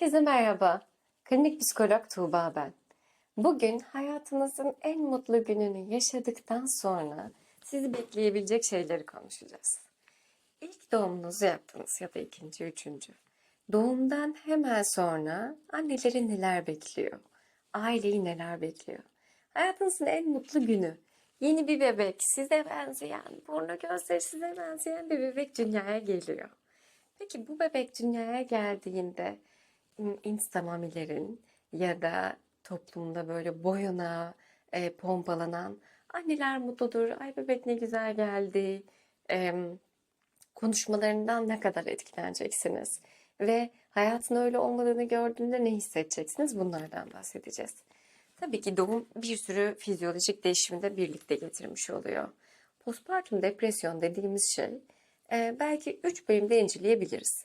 Herkese merhaba. Klinik psikolog Tuğba ben. Bugün hayatınızın en mutlu gününü yaşadıktan sonra sizi bekleyebilecek şeyleri konuşacağız. İlk doğumunuzu yaptınız ya da ikinci, üçüncü. Doğumdan hemen sonra anneleri neler bekliyor? Aileyi neler bekliyor? Hayatınızın en mutlu günü. Yeni bir bebek, size benzeyen, burnu gözleri size benzeyen bir bebek dünyaya geliyor. Peki bu bebek dünyaya geldiğinde m, insta mamilerin ya da toplumda böyle boyuna e, pompalanan anneler mutludur, ay bebek ne güzel geldi em, konuşmalarından ne kadar etkileneceksiniz ve hayatın öyle olmadığını gördüğünde ne hissedeceksiniz bunlardan bahsedeceğiz. Tabii ki doğum bir sürü fizyolojik değişimi de birlikte getirmiş oluyor. Postpartum depresyon dediğimiz şey e, belki 3 bölümde inceleyebiliriz.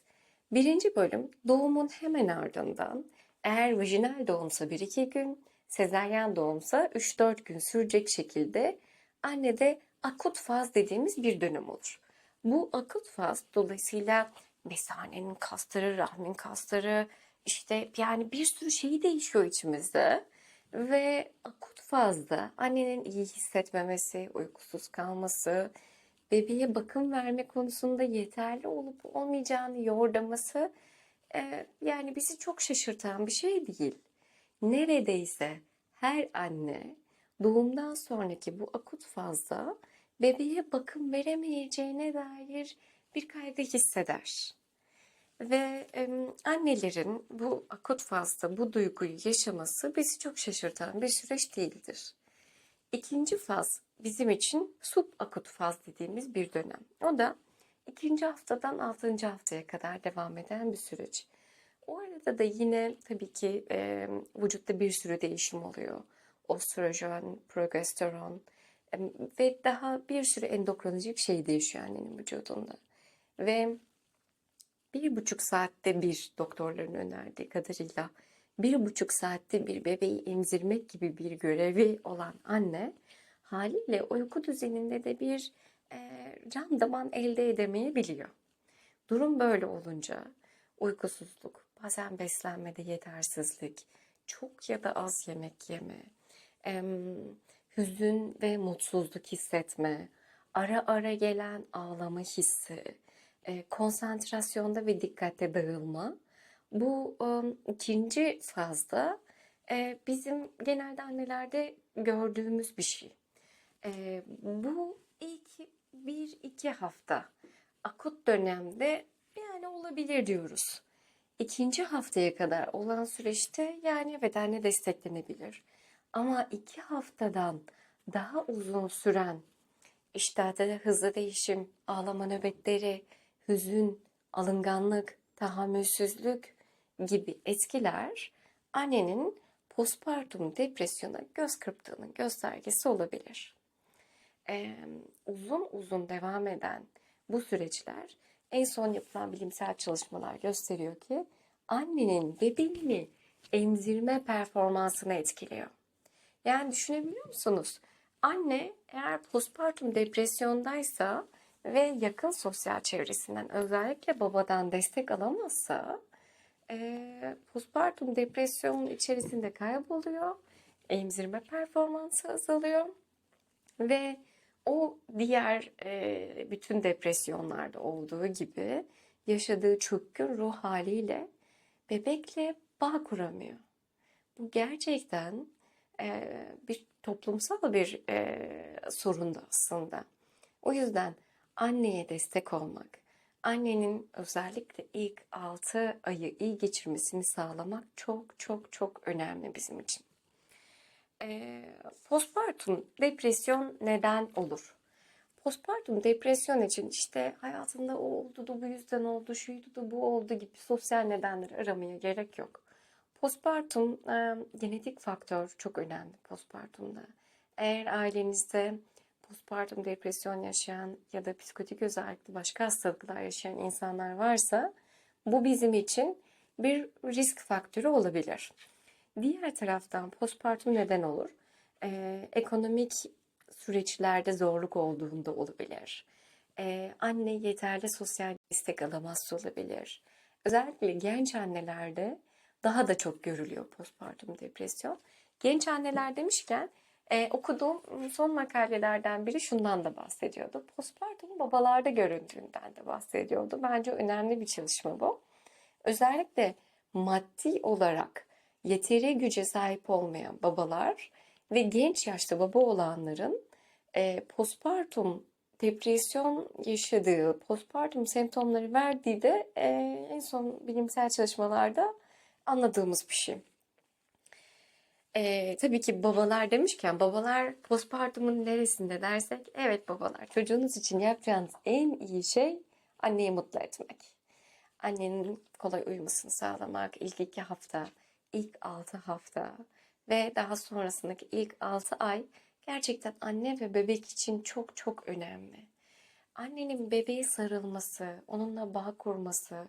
Birinci bölüm doğumun hemen ardından eğer vajinal doğumsa 1-2 gün, sezaryen doğumsa 3-4 gün sürecek şekilde annede akut faz dediğimiz bir dönem olur. Bu akut faz dolayısıyla mesanenin kasları, rahmin kasları işte yani bir sürü şeyi değişiyor içimizde. Ve akut fazda annenin iyi hissetmemesi, uykusuz kalması, bebeğe bakım verme konusunda yeterli olup olmayacağını yordlaması e, yani bizi çok şaşırtan bir şey değil. Neredeyse her anne doğumdan sonraki bu akut fazda bebeğe bakım veremeyeceğine dair bir kaygı hisseder. Ve e, annelerin bu akut fazda bu duyguyu yaşaması bizi çok şaşırtan bir süreç değildir. İkinci faz bizim için subakut faz dediğimiz bir dönem. O da ikinci haftadan altıncı haftaya kadar devam eden bir süreç. O arada da yine tabii ki e, vücutta bir sürü değişim oluyor. Ostrojen, progesteron e, ve daha bir sürü endokrinolojik şey değişiyor annenin vücudunda. Ve bir buçuk saatte bir doktorların önerdiği kadarıyla bir buçuk saatte bir bebeği emzirmek gibi bir görevi olan anne haliyle uyku düzeninde de bir e, randıman elde edemeyebiliyor. Durum böyle olunca uykusuzluk, bazen beslenmede yetersizlik, çok ya da az yemek yeme, em, hüzün ve mutsuzluk hissetme, ara ara gelen ağlama hissi, e, konsantrasyonda ve dikkatte dağılma. Bu ikinci fazda bizim genelde annelerde gördüğümüz bir şey. Bu ilk bir iki hafta akut dönemde yani olabilir diyoruz. İkinci haftaya kadar olan süreçte yani evet anne desteklenebilir. Ama iki haftadan daha uzun süren iştahta da hızlı değişim, ağlama nöbetleri, hüzün, alınganlık, tahammülsüzlük gibi etkiler annenin postpartum depresyona göz kırptığının göstergesi olabilir. Ee, uzun uzun devam eden bu süreçler en son yapılan bilimsel çalışmalar gösteriyor ki annenin bebeğini emzirme performansını etkiliyor. Yani düşünebiliyor musunuz? Anne eğer postpartum depresyondaysa ve yakın sosyal çevresinden özellikle babadan destek alamazsa e, postpartum depresyonun içerisinde kayboluyor. Emzirme performansı azalıyor ve o diğer e, bütün depresyonlarda olduğu gibi yaşadığı çökkün ruh haliyle bebekle bağ kuramıyor. Bu gerçekten e, bir toplumsal bir e, sorun da aslında. O yüzden anneye destek olmak, annenin özellikle ilk 6 ayı iyi geçirmesini sağlamak çok çok çok önemli bizim için. E, postpartum depresyon neden olur? Postpartum depresyon için işte hayatında o oldu da bu yüzden oldu, şuydu da bu oldu gibi sosyal nedenleri aramaya gerek yok. Postpartum e, genetik faktör çok önemli postpartumda. Eğer ailenizde postpartum depresyon yaşayan ya da psikotik özellikli başka hastalıklar yaşayan insanlar varsa bu bizim için bir risk faktörü olabilir. Diğer taraftan postpartum neden olur? Ee, ekonomik süreçlerde zorluk olduğunda olabilir. Ee, anne yeterli sosyal destek alamazsa olabilir. Özellikle genç annelerde daha da çok görülüyor postpartum depresyon. Genç anneler demişken e, okuduğum son makalelerden biri şundan da bahsediyordu. Postpartum babalarda göründüğünden de bahsediyordu. Bence önemli bir çalışma bu. Özellikle maddi olarak yeteri güce sahip olmayan babalar ve genç yaşta baba olanların e, postpartum depresyon yaşadığı, postpartum semptomları verdiği de e, en son bilimsel çalışmalarda anladığımız bir şey. E, tabii ki babalar demişken babalar postpartumun neresinde dersek evet babalar çocuğunuz için yapacağınız en iyi şey anneyi mutlu etmek. Annenin kolay uyumasını sağlamak ilk iki hafta, ilk altı hafta ve daha sonrasındaki ilk altı ay gerçekten anne ve bebek için çok çok önemli. Annenin bebeğe sarılması, onunla bağ kurması,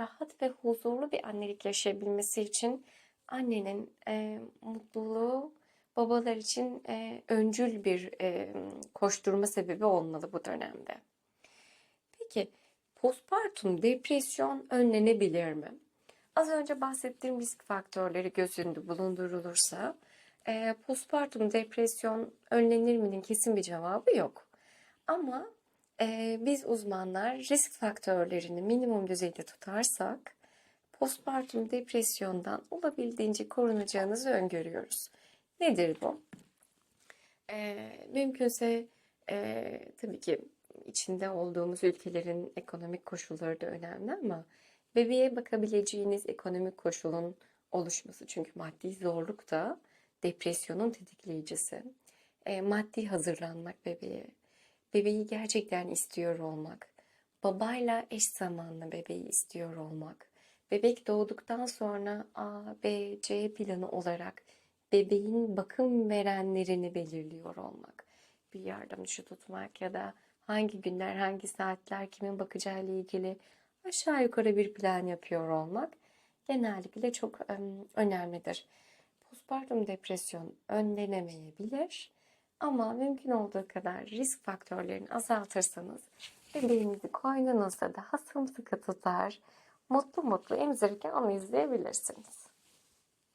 rahat ve huzurlu bir annelik yaşayabilmesi için annenin e, mutluluğu babalar için e, öncül bir e, koşturma sebebi olmalı bu dönemde. Peki postpartum depresyon önlenebilir mi? Az önce bahsettiğim risk faktörleri göz önünde bulundurulursa e, postpartum depresyon önlenir mi'nin kesin bir cevabı yok. Ama e, biz uzmanlar risk faktörlerini minimum düzeyde tutarsak postpartum depresyondan olabildiğince korunacağınızı öngörüyoruz. Nedir bu? E, mümkünse e, tabii ki içinde olduğumuz ülkelerin ekonomik koşulları da önemli ama bebeğe bakabileceğiniz ekonomik koşulun oluşması çünkü maddi zorluk da depresyonun tetikleyicisi. E, maddi hazırlanmak bebeğe, bebeği gerçekten istiyor olmak, babayla eş zamanlı bebeği istiyor olmak, bebek doğduktan sonra A, B, C planı olarak bebeğin bakım verenlerini belirliyor olmak, bir yardımcı tutmak ya da hangi günler, hangi saatler kimin bakacağı ile ilgili aşağı yukarı bir plan yapıyor olmak genellikle çok önemlidir. Postpartum depresyon önlenemeyebilir ama mümkün olduğu kadar risk faktörlerini azaltırsanız bebeğinizi koynunuzda daha sımsıkı tutar, mutlu mutlu emzirirken onu izleyebilirsiniz.